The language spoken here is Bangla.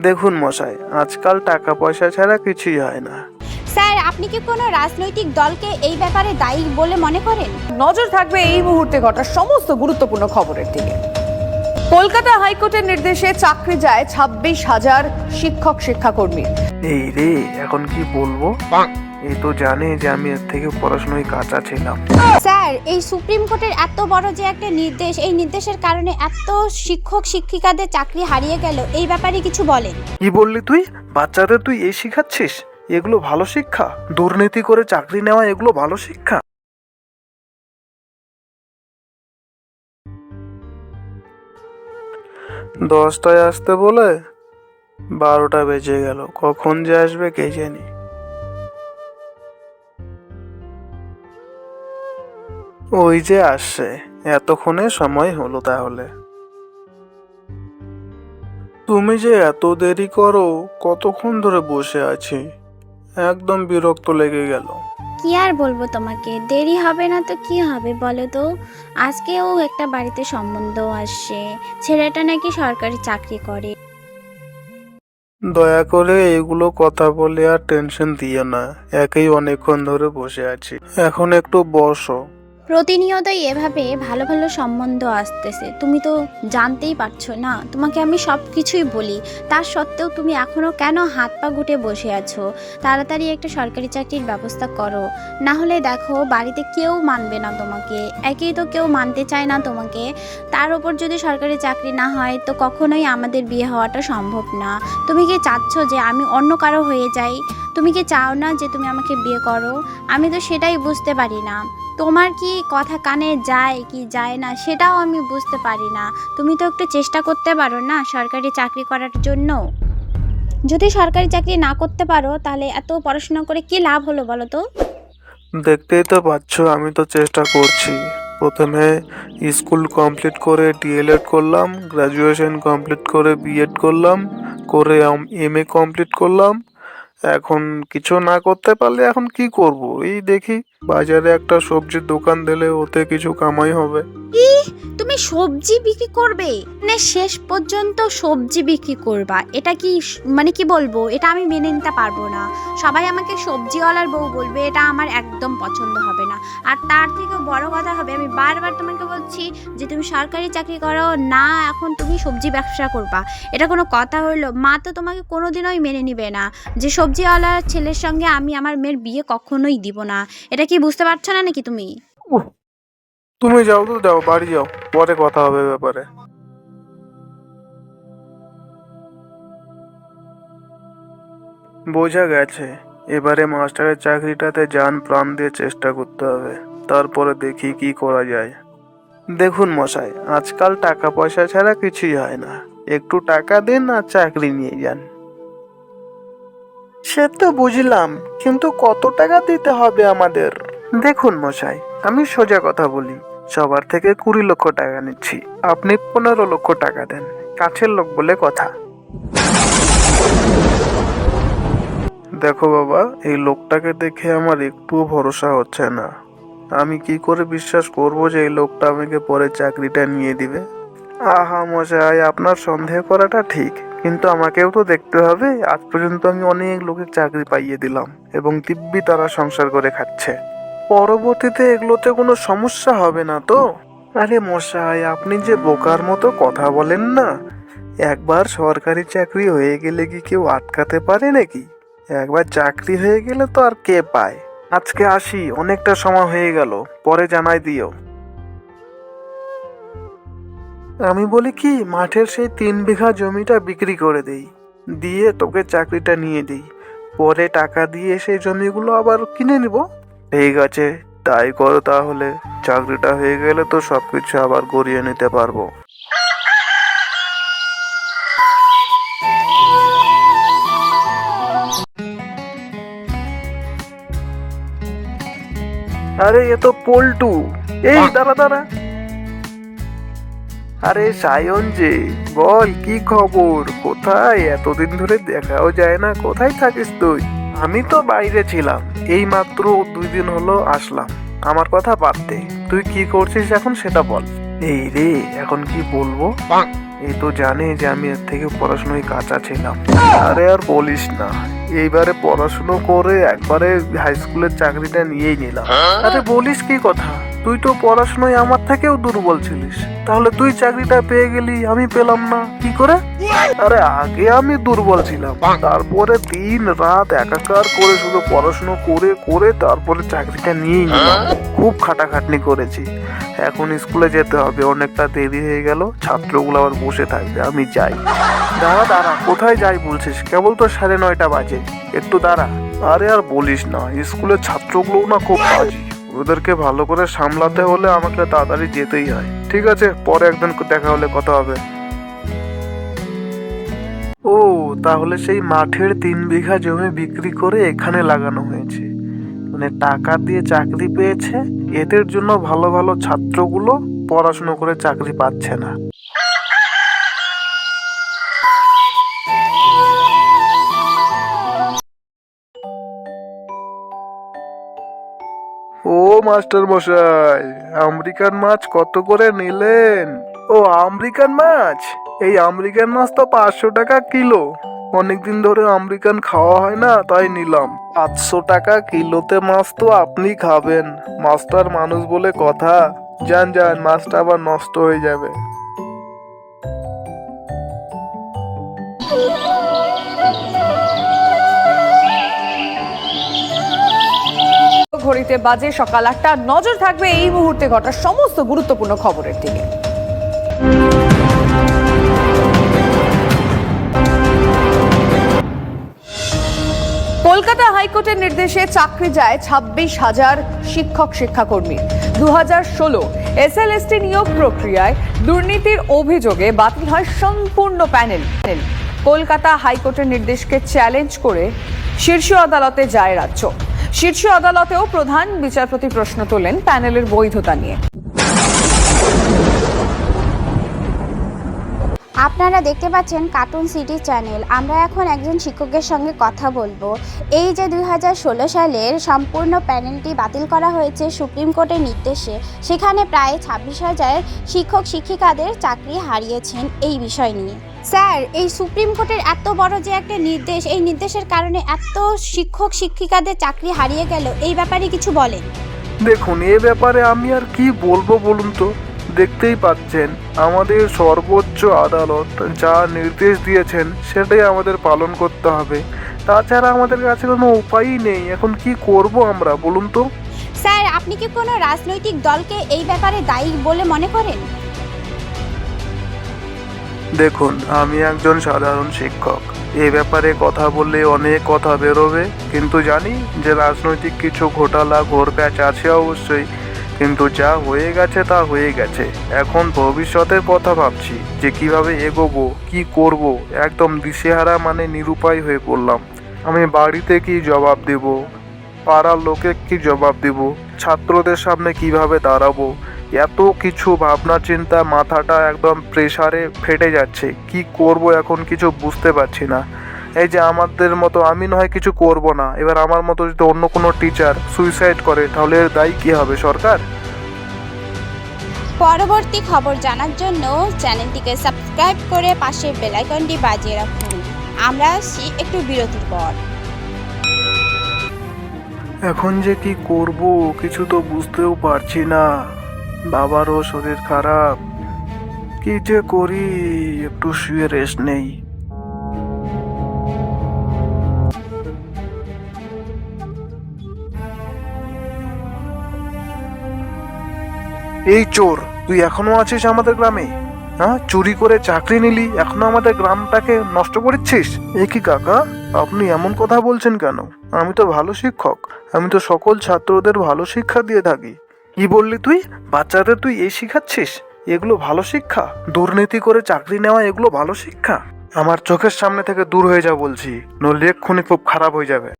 দেখুন মশাই আজকাল টাকা পয়সা ছাড়া কিছুই হয় না। স্যার আপনি কি কোনো রাজনৈতিক দলকে এই ব্যাপারে দায়ী বলে মনে করেন? নজর থাকবে এই মুহূর্তে ঘটা সমস্ত গুরুত্বপূর্ণ খবরের দিকে। কলকাতা হাইকোর্টের নির্দেশে চাকরি যায় ছাব্বিশ হাজার শিক্ষক শিক্ষাকর্মী এই রে এখন কি বলব? এই তো জানে যে আমি এর থেকে পড়াশোনায় কাঁচা ছিলাম। স্যার এই সুপ্রিম কোর্টের এত বড় যে একটা নির্দেশ এই নির্দেশের কারণে এত শিক্ষক শিক্ষিকাদের চাকরি হারিয়ে গেল এই ব্যাপারে কিছু বলেন। কি বললি তুই? বাচ্চাদের তুই এই শিখাচ্ছিস? এগুলো ভালো শিক্ষা? দুর্নীতি করে চাকরি নেওয়া এগুলো ভালো শিক্ষা? দশটায় আসতে বলে বারোটা বেজে গেল। কখন যে আসবে কে জানি? ওই যে আসছে। এতক্ষণে সময় হলো তাহলে। তুমি যে এত দেরি করো কতক্ষণ ধরে বসে আছি? একদম বিরক্ত লেগে গেল। কি আর বলব তোমাকে? দেরি হবে না তো কি হবে বলো তো? আজকেও একটা বাড়িতে সম্বন্ধ আসছে। ছেলেটা নাকি সরকারি চাকরি করে। দয়া করে এগুলো কথা বলে আর টেনশন দিও না। একেই অনেকক্ষণ ধরে বসে আছি। এখন একটু বসো। প্রতিনিয়তই এভাবে ভালো ভালো সম্বন্ধ আসতেছে। তুমি তো জানতেই পারছ না, তোমাকে আমি সব কিছুই বলি। তার সত্ত্বেও তুমি এখনও কেন হাত পা গুটে বসে আছো? তাড়াতাড়ি একটা সরকারি চাকরির ব্যবস্থা করো। না হলে দেখো, বাড়িতে কেউ মানবে না তোমাকে। একেই তো কেউ মানতে চায় না তোমাকে। তার ওপর যদি সরকারি চাকরি না হয়, তো কখনোই আমাদের বিয়ে হওয়াটা সম্ভব না। তুমি কি চাচ্ছ যে আমি অন্য কারও হয়ে যাই? তুমি কি চাও না যে তুমি আমাকে বিয়ে করো? আমি তো সেটাই বুঝতে পারি না। তোমার কি কথা কানে যায় কি যায় না সেটাও আমি বুঝতে পারি না। তুমি তো একটু চেষ্টা করতে পারো না সরকারি চাকরি করার জন্য? যদি সরকারি চাকরি না করতে পারো, তাহলে এত পড়াশোনা করে কি লাভ হলো বলো তো? দেখতেই তো পাচ্ছ, আমি তো চেষ্টা করছি। প্রথমে স্কুল কমপ্লিট করে ডিএলএড করলাম গ্র্যাজুয়েশন কমপ্লিট করে বিএড করলাম, করে এম এ কমপ্লিট করলাম এখন কিছু না করতে পারলে এখন কি করব? এই দেখি, বাজারে একটা সবজির দোকান দিলে ওতে কিছু কামাই হবে। তুমি সবজি বিক্রি করবে? মানে শেষ পর্যন্ত সবজি বিক্রি করবা। এটা কি মানে কি বলব? এটা আমি মেনে নিতে পারব না। সবাই আমাকে সবজিওয়ালার বউ বলবে, এটা আমার একদম পছন্দ হবে না। আর তার থেকেও বড় কথা হবে, আমি বারবার তোমাকে বলছি যে তুমি সরকারি চাকরি করো, না, এখন তুমি সবজি ব্যবসা করবা। এটা কোনো কথা হলো মা তো তোমাকে কোনোদিনই মেনে নিবে না যে সবজিওয়ালার ছেলের সঙ্গে আমি আমার মেয়ের বিয়ে কখনোই দিব না। এটা কি বুঝতে পারছ না নাকি তুমি? তুমি যাও তো, যাও, বাড়ি যাও। পরে কথা হবে ব্যাপারে। বোঝা গেছে, এবারে মাস্টারের চাকরিটাতে যান প্রাণ দিয়ে চেষ্টা করতে হবে। তারপরে দেখি কি করা যায়। দেখুন মশাই, আজকাল টাকা পয়সা ছাড়া কিছুই হয় না। একটু টাকা দিন আর চাকরি নিয়ে যান। সে তো বুঝলাম, কিন্তু কত টাকা দিতে হবে আমাদের? দেখুন মশাই, আমি সোজা কথা বলি। সবার থেকে কুড়ি লক্ষ টাকা নিচ্ছি। আপনি পনেরো লক্ষ টাকা দেন। কাছের লোক বলে কথা। দেখো বাবা, এই লোকটাকে দেখে আমার একটুও ভরসা হচ্ছে না। আমি কি করে বিশ্বাস করব যে এই লোকটা আমাকে পরে চাকরিটা নিয়ে দিবে? আহা মশাই, আপনার সন্দেহ করাটা ঠিক, কিন্তু আমাকেও তো দেখতে হবে। আজ পর্যন্ত আমি অনেক লোকের চাকরি পাইয়ে দিলাম এবং দিব্যি তারা সংসার করে খাচ্ছে। পরবর্তীতে এগুলোতে কোনো সমস্যা হবে না তো? আরে মশাই, আপনি যে বোকার মতো কথা বলেন না। একবার সরকারি চাকরি হয়ে গেলে কি কেউ আটকাতে পারে নাকি? একবার চাকরি হয়ে গেলে তো আর কে পায়? আজকে আসি, অনেকটা সময় হয়ে গেল, পরে জানাই দিও। আমি বলি কি, মাঠের সেই তিন বিঘা জমিটা বিক্রি করে দেই। দিয়ে তোকে চাকরিটা নিয়ে দিই। পরে টাকা দিয়ে সেই জমিগুলো আবার কিনে নিব। ঠিক আছে তাই করো তাহলে। চাকরিটা হয়ে গেলে তো সবকিছু আবার গড়িয়ে নিতে পারব। আরে এ তো পল্টু। এই দাঁড়া দাঁড়া। আরে সায়ন যে বল কি খবর? কোথায়? এতদিন ধরে দেখাও যায় না। কোথায় থাকিস তুই? আমি তো বাইরে ছিলাম এই মাত্র দুই দিন হলো আসলাম। আমার কথা বাদ দে তুই কি করছিস এখন সেটা বল। এই রে এখন কি বলব? এই তো জানে যে আমি এর থেকে পড়াশোনায় কাঁচা ছিলাম। আরে আর বলিস না এইবারে পড়াশুনো করে একবারে হাই স্কুলের চাকরিটা নিয়েই নিলাম। আরে বলিস কি কথা? তুই তো পড়াশোনায় আমার থেকেও দুর্বল ছিলিস। তাহলে তুই চাকরিটা পেয়ে গেলি, আমি পেলাম না। কি করে? আরে, আগে আমি দুর্বল ছিলাম। তারপরে দিন রাত একাকার করে শুধু পড়াশুনো করে করে তারপরে চাকরিটা নিয়েই নিলাম। খুব খাটাখাটনি করেছি। এখন স্কুলে যেতে হবে, অনেকটা দেরি হয়ে গেল। ছাত্রগুলো আবার বসে থাকবে, আমি যাই। দাঁড়া দাঁড়া, কোথায় যাই বলছিস? কেবল তো সাড়ে নয়টা বাজে। একটু দাঁড়া। আরে, আর বলিস না, স্কুলের ছাত্রগুলোও না খুব বাজি ওদেরকে ভালো করে সামলাতে হলে আমাকে তাড়াতাড়ি যেতেই হয়। ঠিক আছে, পরে একদিন দেখা হলে কথা হবে। ও, তাহলে সেই মাঠের তিন বিঘা জমি বিক্রি করে এখানে লাগানো হয়েছে। মানে টাকা দিয়ে চাকরি পেয়েছে, এদের জন্য ভালো ভালো ছাত্রগুলো পড়াশুনো করে চাকরি পাচ্ছে না। মাস্টার মশাই, আমেরিকান মাছ কত করে নিলেন? ও, আমেরিকান মাছ? এই আমেরিকান মাছ তো পাঁচশো টাকা কিলো। অনেকদিন ধরে আমেরিকান খাওয়া হয় না, তাই নিলাম। পাঁচশো টাকা কিলোতে মাছ তো আপনি খাবেন মাছটার মানুষ বলে কথা। যান যান, মাছটা আবার নষ্ট হয়ে যাবে। ঘড়িতে বাজে সকাল আটটা নজর থাকবে এই মুহূর্তে ঘটা সমস্ত গুরুত্বপূর্ণ খবরের দিকে। কলকাতা হাইকোর্টের নির্দেশে চাকরি যায় ছাব্বিশ হাজার শিক্ষক শিক্ষাকর্মী। দু হাজার ষোলো এসএলএসটি নিয়োগ প্রক্রিয়ায় দুর্নীতির অভিযোগে বাতিল হয় সম্পূর্ণ প্যানেল। কলকাতা হাইকোর্টের নির্দেশকে চ্যালেঞ্জ করে শীর্ষ আদালতে যায় রাজ্য। শীর্ষ আদালতেও প্রধান বিচারপতি প্রশ্ন তোলেন প্যানেলের বৈধতা নিয়ে। আপনারা দেখতে পাচ্ছেন কার্টুন সিটি চ্যানেল আমরা এখন একজন শিক্ষকের সঙ্গে কথা বলব। এই যে দুই হাজার ষোলো সালের সম্পূর্ণ প্যানেলটি বাতিল করা হয়েছে সুপ্রিম কোর্টের নির্দেশে, সেখানে প্রায় ছাব্বিশ হাজার শিক্ষক, শিক্ষিকাদের চাকরি হারিয়েছেন এই বিষয় নিয়ে। স্যার, এই সুপ্রিম কোর্টের এত বড় যে একটা নির্দেশ, এই নির্দেশের কারণে এত শিক্ষক, শিক্ষিকাদের চাকরি হারিয়ে গেল, এই ব্যাপারে কিছু বলেন। দেখুন, এ ব্যাপারে আমি আর কি বলব বলুন তো? দেখতেই পাচ্ছেন আমাদের সর্বোচ্চ আদালত যা নির্দেশ দিয়েছেন সেটাই আমাদের পালন করতে হবে। তাছাড়া আমাদের কাছে কোনো উপায়ই নেই। এখন কি করব আমরা বলুন তো? স্যার আপনি কি কোনো রাজনৈতিক দলকে এই ব্যাপারে দায়ী বলে মনে করেন? দেখুন আমি একজন সাধারণ শিক্ষক। এ ব্যাপারে কথা বললে অনেক কথা বেরোবে। কিন্তু জানি যে রাজনৈতিক কিছু ঘোটালা ঘোরপ্যাচ আছে অবশ্যই। কিন্তু যা হয়ে গেছে তা হয়ে গেছে। এখন ভবিষ্যতের কথা ভাবছি যে কীভাবে এগোবো, কি করব, একদম দিশেহারা মানে নিরুপায় হয়ে পড়লাম। আমি বাড়িতে কি জবাব দেব? পাড়ার লোকে কি জবাব দেব? ছাত্রদের সামনে কীভাবে দাঁড়াবো? এত কিছু ভাবনা চিন্তা মাথাটা একদম প্রেসারে ফেটে যাচ্ছে। কি করব এখন কিছু বুঝতে পারছি না। এই যে আমাদের মতো আমি নয় কিছু করব না। এবার আমার মতো যদি অন্য কোনো টিচার সুইসাইড করে তাহলে এর দায়ী কী হবে সরকার? পরবর্তী খবর জানার জন্য চ্যানেলটিকে সাবস্ক্রাইব করে পাশের বেলাইকনটি বাজিয়ে রাখুন। আমরা আসছি একটু বিরতির পর। এখন যে কি করব কিছু তো বুঝতেও পারছি না। বাবারও শরীর খারাপ। কি যে করি একটু শুয়ে রেস্ট নেই। এই চোর, তুই এখনও আছিস আমাদের গ্রামে? হ্যাঁ চুরি করে চাকরি নিলি, এখনও আমাদের গ্রামটাকে নষ্ট করছিস এ কি কাকা? আপনি এমন কথা বলছেন কেন? আমি তো ভালো শিক্ষক, আমি তো সকল ছাত্রদের ভালো শিক্ষা দিয়ে থাকি। কি বললি তুই? বাচ্চাদের তুই এই শিখাচ্ছিস? এগুলো ভালো শিক্ষা? দুর্নীতি করে চাকরি নেওয়া এগুলো ভালো শিক্ষা? আমার চোখের সামনে থেকে দূর হয়ে যা বলছি, নইলে এক্ষুনি খুব খারাপ হয়ে যাবে।